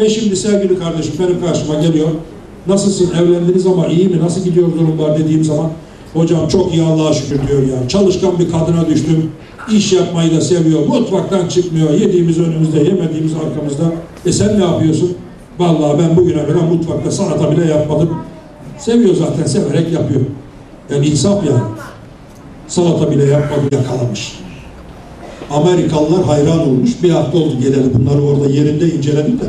Ve şimdi sevgili kardeşim benim karşıma geliyor. Nasılsın evlendiniz ama iyi mi nasıl gidiyor durumlar dediğim zaman hocam çok iyi Allah'a şükür diyor ya. Çalışkan bir kadına düştüm. İş yapmayı da seviyor. Mutfaktan çıkmıyor. Yediğimiz önümüzde, yemediğimiz arkamızda. E sen ne yapıyorsun? Vallahi ben bugüne kadar mutfakta salata bile yapmadım. Seviyor zaten, severek yapıyor. Yani insaf yani. Salata bile yapmadı, yakalamış. Amerikalılar hayran olmuş. Bir hafta oldu geleli bunları orada yerinde inceledim de.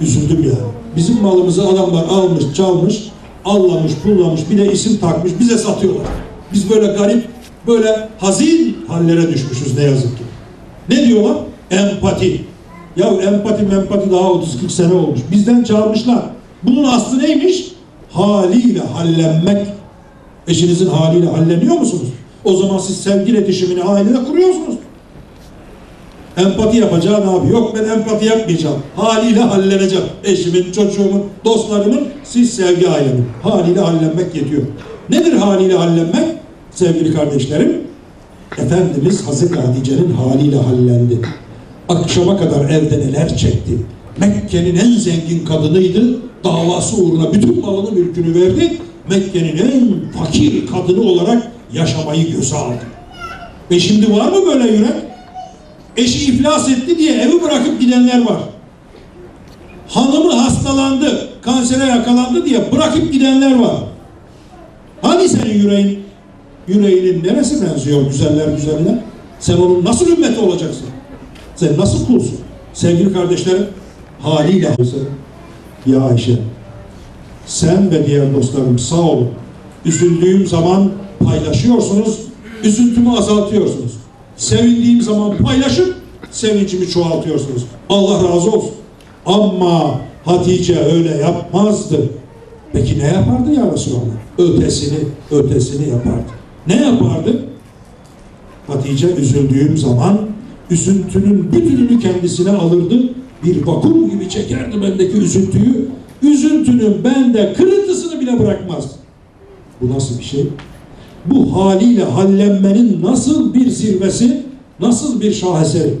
Üzüldüm yani. Bizim malımızı adamlar almış, çalmış, allamış, pullamış, bir de isim takmış, bize satıyorlar. Biz böyle garip, böyle hazin hallere düşmüşüz ne yazık ki. Ne diyorlar? Empati. Ya empati empati daha 30-40 sene olmuş. Bizden çalmışlar. Bunun aslı neymiş? Haliyle hallenmek. Eşinizin haliyle halleniyor musunuz? O zaman siz sevgi iletişimini ailede kuruyorsunuz. Empati yapacağı ne yapıyor? Yok ben empati yapmayacağım. Haliyle halleneceğim. Eşimin, çocuğumun, dostlarımın, siz sevgi ailemin. Haliyle hallenmek yetiyor. Nedir haliyle hallenmek? Sevgili kardeşlerim, Efendimiz Hazreti Hatice'nin haliyle hallendi. Akşama kadar evde neler çekti. Mekke'nin en zengin kadınıydı. Davası uğruna bütün malını mülkünü verdi. Mekke'nin en fakir kadını olarak yaşamayı göze aldı. Ve şimdi var mı böyle yürek? Eşi iflas etti diye evi bırakıp gidenler var. Hanımı hastalandı, kansere yakalandı diye bırakıp gidenler var. Hani senin yüreğin? Yüreğinin neresi benziyor güzeller güzeller? Sen onun nasıl ümmeti olacaksın? Sen nasıl kulsun? Sevgili kardeşlerim, haliyle ya Ayşe, sen ve diğer dostlarım sağ olun. Üzüldüğüm zaman paylaşıyorsunuz, üzüntümü azaltıyorsunuz. Sevindiğim zaman paylaşıp sevincimi çoğaltıyorsunuz. Allah razı olsun. Ama Hatice öyle yapmazdı. Peki ne yapardı ya Resulallah? Ötesini, ötesini yapardı. Ne yapardı? Hatice üzüldüğüm zaman üzüntünün bütününü kendisine alırdı. Bir vakum gibi çekerdi bendeki üzüntüyü. Üzüntünün bende kırıntısını bile bırakmazdı. Bu nasıl bir şey? Bu haliyle hallenmenin nasıl bir zirvesi, nasıl bir şaheseri?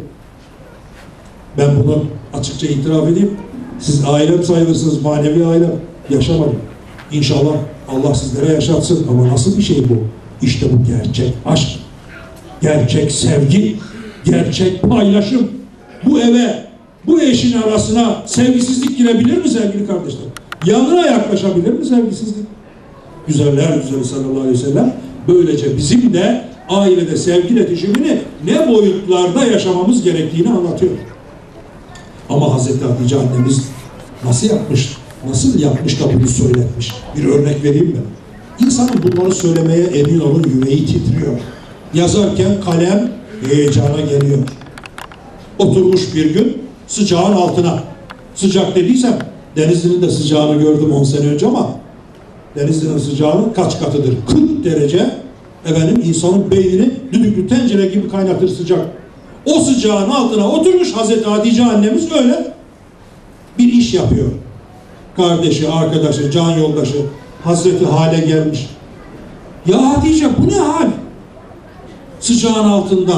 Ben bunu açıkça itiraf edeyim. Siz ailem sayılırsınız, manevi ailem. Yaşamadım. İnşallah Allah sizlere yaşatsın. Ama nasıl bir şey bu? İşte bu gerçek aşk. Gerçek sevgi. Gerçek paylaşım. Bu eve, bu eşin arasına sevgisizlik girebilir mi sevgili kardeşler? Yanına yaklaşabilir mi sevgisizlik? Güzeller güzeli sallallahu aleyhi ve sellem böylece bizim de ailede sevgi iletişimini ne boyutlarda yaşamamız gerektiğini anlatıyor. Ama Hazreti Hatice annemiz nasıl yapmış, nasıl yapmış da bunu söyletmiş? Bir örnek vereyim mi? İnsanın bunları söylemeye emin olun yüreği titriyor. Yazarken kalem heyecana geliyor. Oturmuş bir gün sıcağın altına. Sıcak dediysem Denizli'nin de sıcağını gördüm 10 sene önce ama Denizli'nin sıcağının kaç katıdır? 40 derece efendim insanın beynini düdüklü tencere gibi kaynatır sıcak. O sıcağın altına oturmuş Hazreti Hatice annemiz öyle bir iş yapıyor. Kardeşi, arkadaşı, can yoldaşı Hazreti hale gelmiş. Ya Hatice bu ne hal? Sıcağın altında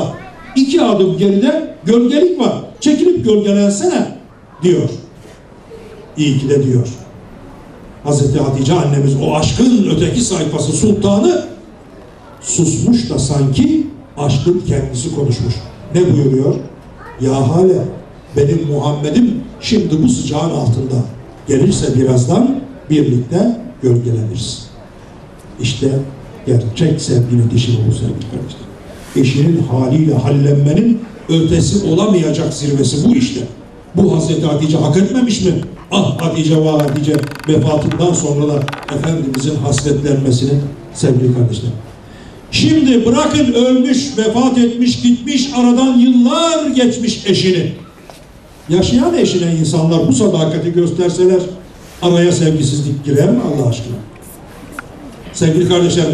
iki adım geride gölgelik var. Çekilip gölgelensene diyor. İyi ki de diyor. Hazreti Hatice annemiz o aşkın öteki sayfası sultanı susmuş da sanki aşkın kendisi konuşmuş. Ne buyuruyor? Ya hale benim Muhammed'im şimdi bu sıcağın altında. Gelirse birazdan birlikte gölgeleniriz. İşte gerçek sevginin dişi bu sevgili kardeşler. Eşinin haliyle hallenmenin ötesi olamayacak zirvesi bu işte. Bu Hazreti Hatice hak etmemiş mi? Ah Hatice ve Hatice vefatından sonra da Efendimizin hasretlenmesini sevgili kardeşler. Şimdi bırakın ölmüş, vefat etmiş, gitmiş, aradan yıllar geçmiş eşini. Yaşayan eşine insanlar bu sadakati gösterseler araya sevgisizlik girer mi Allah aşkına? Sevgili kardeşler,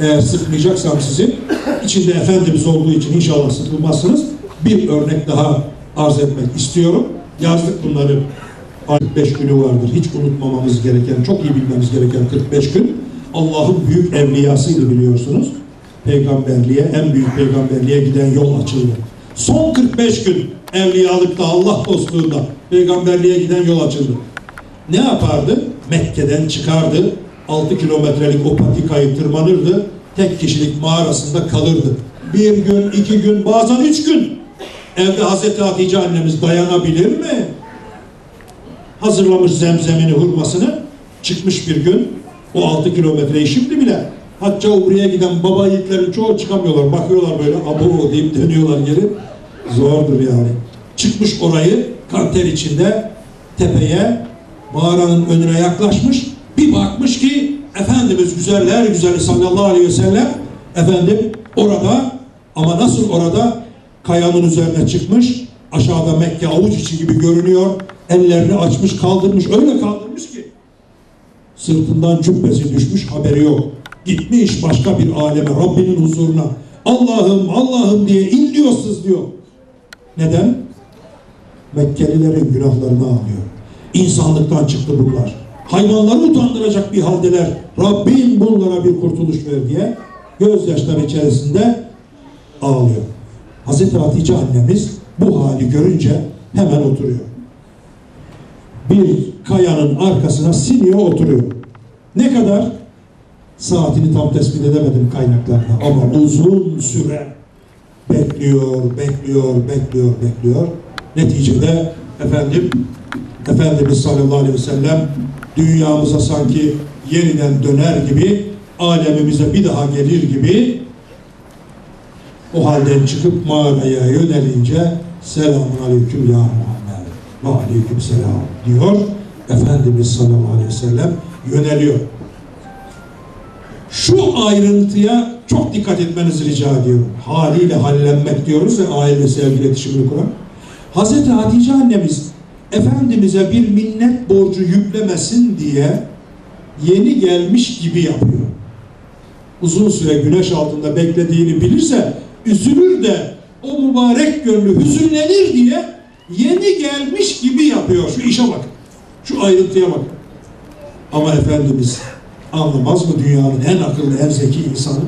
eğer sıkmayacaksam sizi, içinde Efendimiz olduğu için inşallah sıkılmazsınız. Bir örnek daha arz etmek istiyorum. Yazdık bunları. 45 günü vardır. Hiç unutmamamız gereken, çok iyi bilmemiz gereken 45 gün. Allah'ın büyük evliyasıydı biliyorsunuz. Peygamberliğe, en büyük peygamberliğe giden yol açıldı. Son 45 gün evliyalıkta, Allah dostluğunda, peygamberliğe giden yol açıldı. Ne yapardı? Mekke'den çıkardı. 6 kilometrelik o patikayı tırmanırdı. Tek kişilik mağarasında kalırdı. Bir gün, iki gün, bazen üç gün. Evde Hazreti Hatice annemiz dayanabilir mi? Hazırlamış zemzemini, hurmasını. Çıkmış bir gün. O 6 kilometreyi şimdi bile Hacca Umre'ye giden baba yiğitlerin çoğu çıkamıyorlar. Bakıyorlar böyle abo deyip dönüyorlar geri. Zordur yani. Çıkmış orayı kanter içinde tepeye mağaranın önüne yaklaşmış. Bir bakmış ki Efendimiz güzeller güzeli sallallahu aleyhi ve sellem efendim orada ama nasıl orada kayanın üzerine çıkmış aşağıda Mekke avuç içi gibi görünüyor ellerini açmış kaldırmış öyle kaldırmış ki sırtından cübbesi düşmüş haberi yok gitmiş başka bir aleme Rabbinin huzuruna Allah'ım Allah'ım diye inliyor sızlıyor neden? Mekkelilerin günahlarını ağlıyor İnsanlıktan çıktı bunlar hayvanları utandıracak bir haldeler. Rabbim bunlara bir kurtuluş ver diye gözyaşları içerisinde ağlıyor. Hazreti Hatice annemiz bu hali görünce hemen oturuyor. Bir kayanın arkasına siniyor oturuyor. Ne kadar? Saatini tam tespit edemedim kaynaklarda ama uzun süre bekliyor, bekliyor, bekliyor, bekliyor. Neticede efendim Efendimiz sallallahu aleyhi ve sellem dünyamıza sanki yeniden döner gibi alemimize bir daha gelir gibi o halden çıkıp mağaraya yönelince selamun aleyküm ya Muhammed ve aleyküm selam diyor Efendimiz sallallahu aleyhi ve sellem yöneliyor. Şu ayrıntıya çok dikkat etmenizi rica ediyorum. Haliyle hallenmek diyoruz ya aile sevgi iletişimini kuran. Hazreti Hatice annemiz Efendimiz'e bir minnet borcu yüklemesin diye yeni gelmiş gibi yapıyor. Uzun süre güneş altında beklediğini bilirse üzülür de o mübarek gönlü hüzünlenir diye yeni gelmiş gibi yapıyor. Şu işe bak. Şu ayrıntıya bak. Ama Efendimiz anlamaz mı dünyanın en akıllı, en zeki insanı?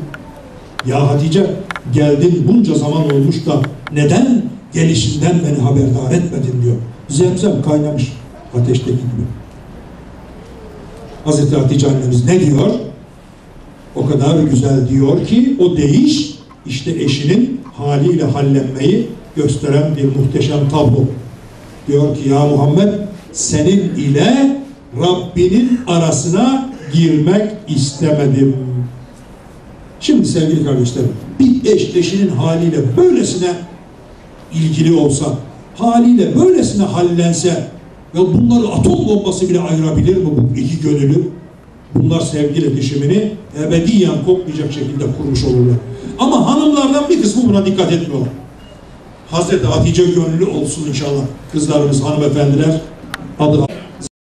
Ya Hatice geldin bunca zaman olmuş da neden gelişinden beni haberdar etmedin diyor. Zemzem kaynamış ateşteki gibi. Hazreti Hatice annemiz ne diyor? O kadar güzel diyor ki o değiş işte eşinin haliyle hallenmeyi gösteren bir muhteşem tablo. Diyor ki ya Muhammed senin ile Rabbinin arasına girmek istemedim. Şimdi sevgili kardeşlerim bir eş eşinin haliyle böylesine ilgili olsa haliyle böylesine hallense ve bunları atom bombası bile ayırabilir mi bu iki gönülü? Bunlar sevgi iletişimini ebediyen kopmayacak şekilde kurmuş olurlar. Ama hanımlardan bir kısmı buna dikkat etmiyorlar. Hazreti Hatice gönüllü olsun inşallah. Kızlarımız, hanımefendiler adı